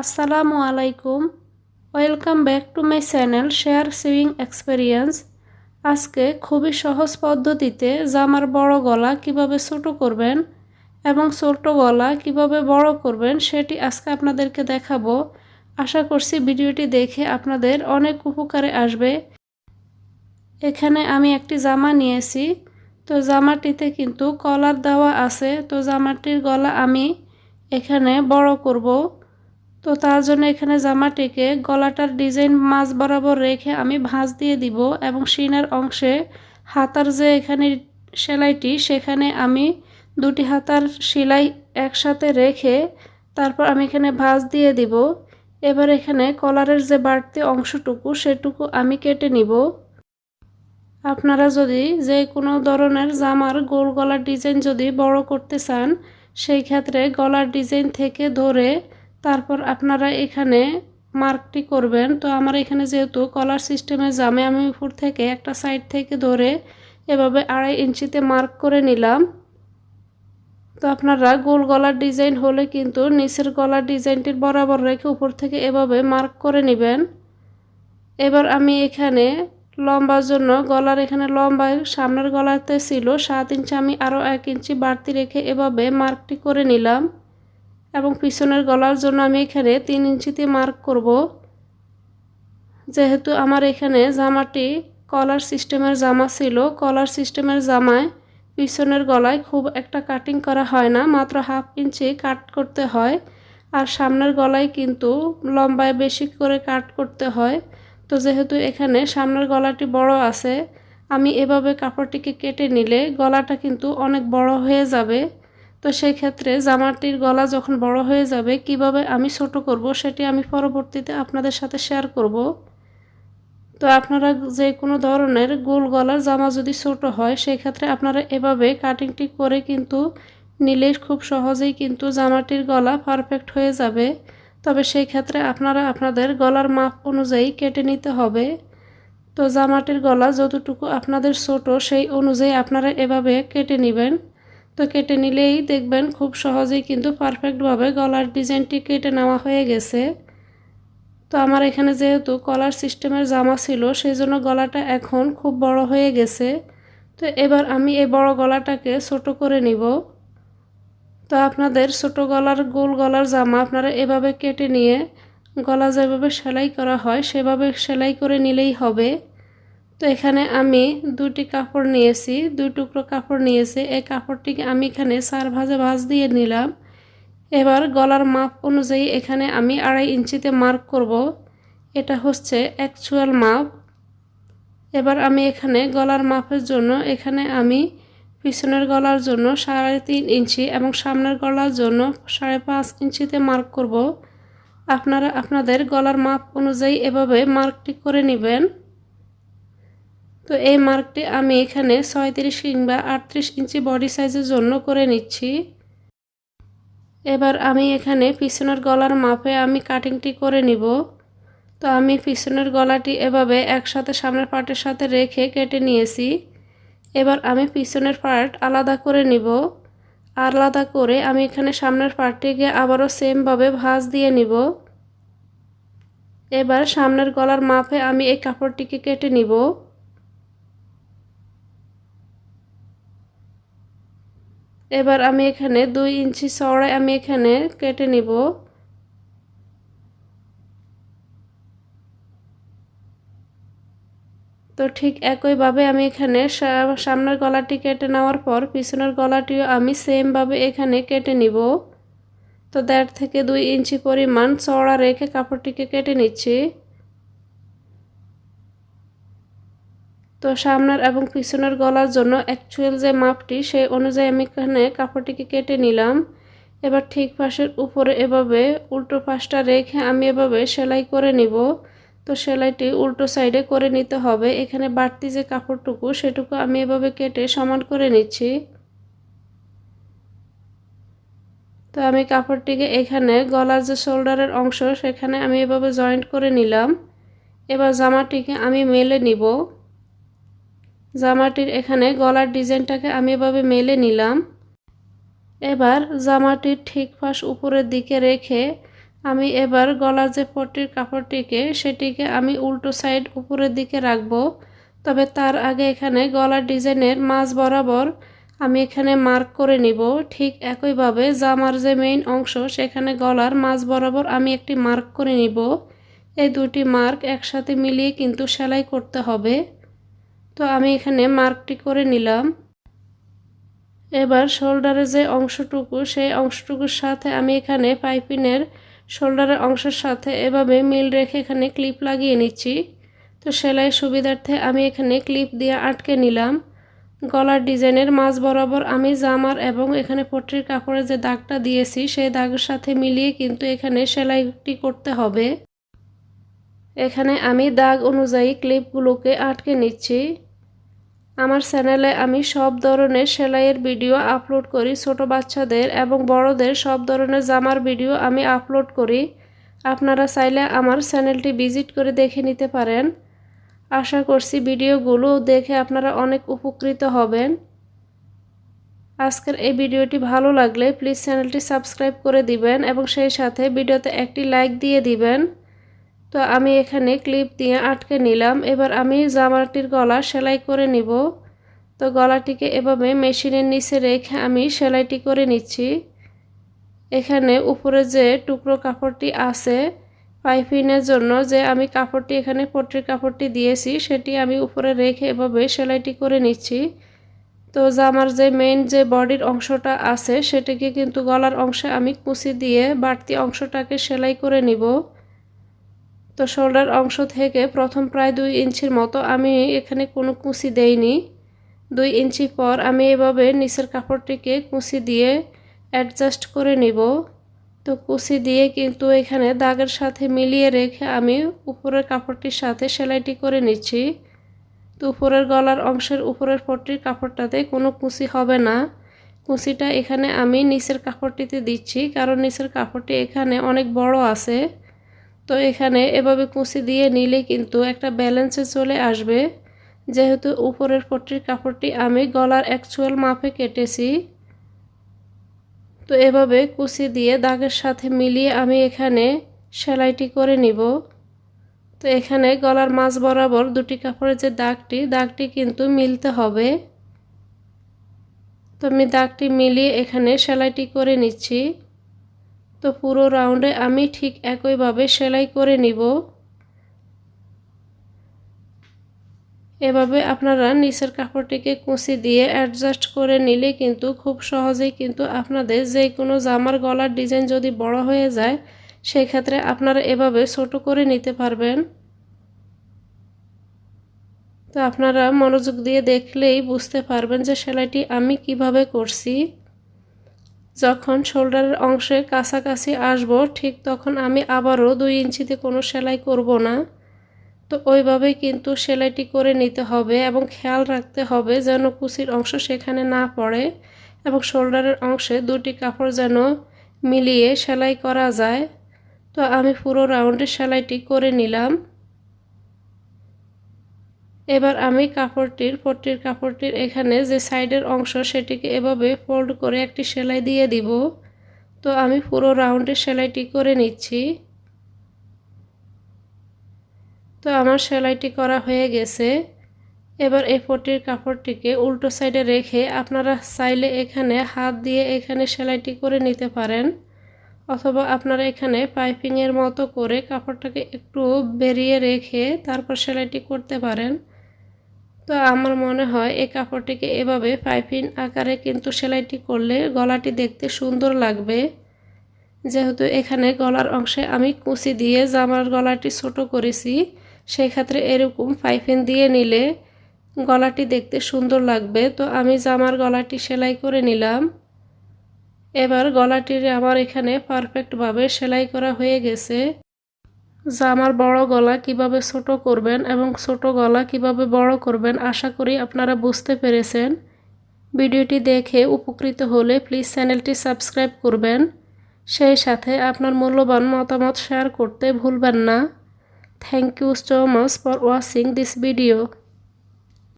আসসালামু আলাইকুম। Welcome back to my channel share sewing experience আজকে খুবই সহজ পদ্ধতিতে জামার বড় গলা কীভাবে ছোট করবেন এবং ছোট গলা কীভাবে বড় করবেন সেটি আজকে আপনাদেরকে দেখাবো। আশা করছি ভিডিওটি দেখে আপনাদের অনেক উপকারে আসবে। এখানে আমি একটি জামা নিয়েছি। তো জামাটিতে কিন্তু কলার দেওয়া আছে। তো জামাটির গলা আমি এখানে বড় করব। তো তার জন্য এখানে জামাটিকে গলাটার ডিজাইন মাছ বরাবর রেখে আমি ভাঁজ দিয়ে দিব এবং সিনার অংশে হাতার যে এখানে সেলাইটি, সেখানে আমি দুটি হাতার সেলাই একসাথে রেখে তারপর আমি এখানে ভাঁজ দিয়ে দিব। এবার এখানে কলারের যে বাড়তি অংশটুকু, সেটুকু আমি কেটে নিব। আপনারা যদি যে কোনো ধরনের জামার গোল গলার ডিজাইন যদি বড় করতে চান, সেই ক্ষেত্রে গলার ডিজাইন থেকে ধরে তারপর আপনারা এখানে মার্কটি করবেন। তো আমার এখানে যেহেতু কলার সিস্টেমে জামে আমি উপর থেকে একটা সাইড থেকে ধরে এভাবে আড়াই ইঞ্চিতে মার্ক করে নিলাম। তো আপনারা গোল গলার ডিজাইন হলে কিন্তু নিচের গলার ডিজাইনটির বরাবর রেখে উপর থেকে এভাবে মার্ক করে নেবেন। এবার আমি এখানে লম্বার জন্য, গলার এখানে লম্বা, সামনের গলাতে ছিল সাত ইঞ্চি, আমি আরও এক ইঞ্চি বাড়তি রেখে এভাবে মার্কটি করে নিলাম। এবং পিছনের গলার জন্য আমি এখানে তিন ইঞ্চিতে মার্ক করব। যেহেতু আমার এখানে জামাটি কলার সিস্টেমের জামা ছিল কলার সিস্টেমের জামায় পিছনের গলায় খুব একটা কাটিং করা হয় না, মাত্র হাফ ইঞ্চি কাট করতে হয়। আর সামনের গলায় কিন্তু লম্বায় বেশি করে কাট করতে হয়। তো যেহেতু এখানে সামনের গলাটি বড় আছে, আমি এভাবে কাপড়টিকে কেটে নিলে গলাটা কিন্তু অনেক বড় হয়ে যাবে। তো সেই ক্ষেত্রে জামাটির গলা যখন বড় হয়ে যাবে, কীভাবে আমি ছোট করব সেটি আমি পরবর্তীতে আপনাদের সাথে শেয়ার করব। তো আপনারা যে কোনো ধরনের গোল গলার জামা যদি ছোট হয় সেই ক্ষেত্রে আপনারা এভাবে কাটিংটি করে কিন্তু নিলে খুব সহজেই কিন্তু জামাটির গলা পারফেক্ট হয়ে যাবে। তবে সেই ক্ষেত্রে আপনারা আপনাদের গলার মাপ অনুযায়ী কেটে নিতে হবে। তো জামাটির গলা যতটুকু আপনাদের ছোট, সেই অনুযায়ী আপনারা এভাবে কেটে নেবেন। তো কেটে নিলেই দেখবেন খুব সহজেই কিন্তু পারফেক্টভাবে গলার ডিজাইনটি কেটে নেওয়া হয়ে গেছে। তো আমার এখানে যেহেতু কলার সিস্টেমের জামা ছিল সেই জন্য গলাটা এখন খুব বড় হয়ে গেছে। তো এবার আমি এই বড় গলাটাকে ছোট করে নিব। তো আপনাদের ছোট গলার, গোল গলার জামা আপনারা এভাবে কেটে নিয়ে গলা যেভাবে সেলাই করা হয়, সেভাবে সেলাই করে নিলেই হবে। তো এখানে আমি দুটি কাপড় নিয়েছি, দুই টুকরো কাপড় নিয়েছি। এই কাপড়টিকে আমি এখানে চার ভাজে ভাজ দিয়ে নিলাম। এবার গলার মাপ অনুযায়ী এখানে আমি আড়াই ইঞ্চিতে মার্ক করব। এটা হচ্ছে অ্যাকচুয়াল মাপ। এবার আমি এখানে গলার মাপের জন্য, এখানে আমি পিছনের গলার জন্য সাড়ে তিন ইঞ্চি এবং সামনের গলার জন্য সাড়ে পাঁচ ইঞ্চিতে মার্ক করব। আপনারা, আপনাদের গলার মাপ অনুযায়ী এভাবে মার্কটি করে নেবেন। তো এই মার্কটি আমি এখানে ছয়ত্রিশ কিংবা আটত্রিশ ইঞ্চি বডি সাইজের জন্য করে নিচ্ছি। এবার আমি এখানে পিছনের গলার মাপে আমি কাটিংটি করে নিব। তো আমি পিছনের গলাটি এভাবে একসাথে সামনের পার্টের সাথে রেখে কেটে নিয়েছি। এবার আমি পিছনের পার্ট আলাদা করে নিব। আলাদা করে আমি এখানে সামনের পার্টটিকে আবারও সেমভাবে ভাঁজ দিয়ে নিব। এবার সামনের গলার মাপে আমি এই কাপড়টিকে কেটে নিব। এবার আমি এখানে দুই ইঞ্চি চড়াই আমি এখানে কেটে নিব। তো ঠিক একইভাবে আমি এখানে সামনের গলাটি কেটে নেওয়ার পর পিছনের গলাটিও আমি সেমভাবে এখানে কেটে নিব। তো দেড় থেকে দুই ইঞ্চি পরিমাণ চড়া রেখে কাপড়টিকে কেটে নিচ্ছি। তো সামনের এবং পিছনের গলার জন্য অ্যাকচুয়াল যে মাপটি, সেই অনুযায়ী আমি এখানে কাপড়টিকে কেটে নিলাম। এবার ঠিক পাশের উপরে এভাবে উল্টো পাশটা রেখে আমি এভাবে সেলাই করে নিব। তো সেলাইটি উল্টো সাইডে করে নিতে হবে। এখানে বাড়তি যে কাপড়টুকু, সেটুকু আমি এভাবে কেটে সমান করে নিচ্ছি। তো আমি কাপড়টিকে এখানে গলার যে শোল্ডারের অংশ, সেখানে আমি এভাবে জয়েন্ট করে নিলাম। এবার জামাটিকে আমি মেলে নিব। জামাটির এখানে গলার ডিজাইনটাকে আমি এভাবে মেলে নিলাম। এবার জামাটির ঠিক পাশ উপরের দিকে রেখে আমি এবার গলার যে পট্টির কাপড়টিকে, সেটিকে আমি উল্টো সাইড উপরের দিকে রাখব। তবে তার আগে এখানে গলার ডিজাইনের মাঝ বরাবর আমি এখানে মার্ক করে নিব। ঠিক একইভাবে জামার যে মেইন অংশ, সেখানে গলার মাঝ বরাবর আমি একটি মার্ক করে নিব। এই দুটি মার্ক একসাথে মিলিয়ে কিন্তু সেলাই করতে হবে। তো আমি এখানে মার্কটি করে নিলাম। এবার শোল্ডারের যে অংশটুকু, সেই অংশটুকুর সাথে আমি এখানে পাইপিনের শোল্ডারের অংশের সাথে এভাবে মিল রেখে এখানে ক্লিপ লাগিয়ে নিচ্ছি। তো সেলাই সুবিধার্থে আমি এখানে ক্লিপ দিয়ে আটকে নিলাম। গলার ডিজাইনের মাঝ বরাবর আমি জামার এবং এখানে পট্টির কাপড়ের যে দাগটা দিয়েছি, সেই দাগের সাথে মিলিয়ে কিন্তু এখানে সেলাইটি করতে হবে। এখানে আমি দাগ অনুযায়ী ক্লিপগুলোকে আটকে নিচ্ছি। আমার চ্যানেলে আমি সব ধরনের সেলাইয়ের ভিডিও আপলোড করি, ছোট বাচ্চাদের এবং বড়দের। সব ধরনের জামার ভিডিও আমি আপলোড করি। আপনারা চাইলে আমার চ্যানেলটি ভিজিট করে দেখে নিতে পারেন। আশা করছি ভিডিওগুলো দেখে আপনারা অনেক উপকৃত হবেন। আজকের এই ভিডিওটি ভালো লাগলে প্লিজ চ্যানেলটি সাবস্ক্রাইব করে দিবেন এবং সেই সাথে ভিডিওতে একটি লাইক দিয়ে দিবেন। তো আমি এখানে ক্লিপ দিয়ে আটকে নিলাম। এবার আমি জামাটির গলা সেলাই করে নিব। তো গলাটিকে এভাবে মেশিনের নিচে রেখে আমি সেলাইটি করে নিচ্ছি। এখানে উপরে যে টুকরো কাপড়টি আছে পাইপিনের জন্য যে আমি কাপড়টি এখানে পট্রির কাপড়টি দিয়েছি, সেটি আমি উপরে রেখে এভাবে সেলাইটি করে নিচ্ছি। তো জামার যে মেইন যে বডির অংশটা আছে, সেটিকে কিন্তু গলার অংশে আমি কুচি দিয়ে বাড়তি অংশটাকে সেলাই করে নিব। তো শোল্ডার অংশ থেকে প্রথম প্রায় দুই ইঞ্চির মতো আমি এখানে কোনো কুচি দেইনি। দুই ইঞ্চি পর আমি এভাবে নিচের কাপড়টিকে কুচি দিয়ে অ্যাডজাস্ট করে নিব। তো কুচি দিয়ে কিন্তু এখানে দাগের সাথে মিলিয়ে রেখে আমি উপরের কাপড়টির সাথে সেলাইটি করে নিচ্ছি। তো উপরের গলার অংশের উপরের পট্টির কাপড়টাতে কোনো কুচি হবে না। কুচিটা এখানে আমি নিচের কাপড়টিতে দিচ্ছি, কারণ নিচের কাপড়টি এখানে অনেক বড় আছে। তো এখানে এভাবে কুচি দিয়ে নিলে কিন্তু একটা ব্যালেন্সে চলে আসবে। যেহেতু উপরের পট্টির কাপড়টি আমি গলার অ্যাকচুয়াল মাপে কেটেছি। তো এভাবে কুচি দিয়ে দাগের সাথে মিলিয়ে আমি এখানে সেলাইটি করে নিব। তো এখানে গলার মাঝ বরাবর দুটি কাপড়ের যে দাগটি দাগটি কিন্তু মিলতে হবে। তো আমি দাগটি মিলিয়ে এখানে সেলাইটি করে নিচ্ছি। তো পুরো রাউন্ডে আমি ঠিক একইভাবে সেলাই করে নিব। এভাবে আপনারা নিচের কাপড়টিকে কুচি দিয়ে অ্যাডজাস্ট করে নিলে কিন্তু খুব সহজেই কিন্তু আপনাদের যে কোনো জামার গলার ডিজাইন যদি বড় হয়ে যায়, সেক্ষেত্রে আপনারা এভাবে ছোট করে নিতে পারবেন। তো আপনারা মনোযোগ দিয়ে দেখলেই বুঝতে পারবেন যে সেলাইটি আমি কীভাবে করছি। যখন শোল্ডারের অংশে কাছাকাছি আসব, ঠিক তখন আমি আবারও দুই ইঞ্চিতে কোনো সেলাই করব না। তো ওইভাবেই কিন্তু সেলাইটি করে নিতে হবে এবং খেয়াল রাখতে হবে যেন কুচির অংশ সেখানে না পড়ে এবং শোল্ডারের অংশে দুটি কাপড় যেন মিলিয়ে সেলাই করা যায়। তো আমি পুরো রাউন্ডে সেলাইটি করে নিলাম। এবার আমি কাপড়টির, পট্টির কাপড়টির এখানে যে সাইডের অংশ সেটিকে এভাবে ফোল্ড করে একটি সেলাই দিয়ে দিব। তো আমি পুরো রাউন্ডে সেলাইটি করে নিচ্ছি। তো আমার সেলাইটি করা হয়ে গেছে। এবার এই পট্টির কাপড়টিকে উল্টো সাইডে রেখে আপনারা চাইলে এখানে হাত দিয়ে এখানে সেলাইটি করে নিতে পারেন। অথবা আপনারা এখানে পাইপিংয়ের মতো করে কাপড়টাকে একটু বেরিয়ে রেখে তারপর সেলাইটি করতে পারেন। তো আমার মনে হয় এই কাপড়টিকে এভাবে পাইপিং আকারে কিন্তু সেলাইটি করলে গলাটি দেখতে সুন্দর লাগবে। যেহেতু এখানে গলার অংশে আমি কুচি দিয়ে জামার গলাটি ছোট করেছি সেই ক্ষেত্রে এরকম পাইপিং দিয়ে নিলে গলাটি দেখতে সুন্দর লাগবে। তো আমি জামার গলাটি সেলাই করে নিলাম। এবার গলাটির আমার এখানে পারফেক্টভাবে সেলাই করা হয়ে গেছে। জামার বড় গলা কীভাবে ছোট করবেন এবং ছোট গলা কীভাবে বড় করবেন আশা করি আপনারা বুঝতে পেরেছেন। ভিডিওটি দেখে উপকৃত হলে প্লিজ চ্যানেলটি সাবস্ক্রাইব করবেন। সেই সাথে আপনার মূল্যবান মতামত শেয়ার করতে ভুলবেন না। Thank you so much for watching this video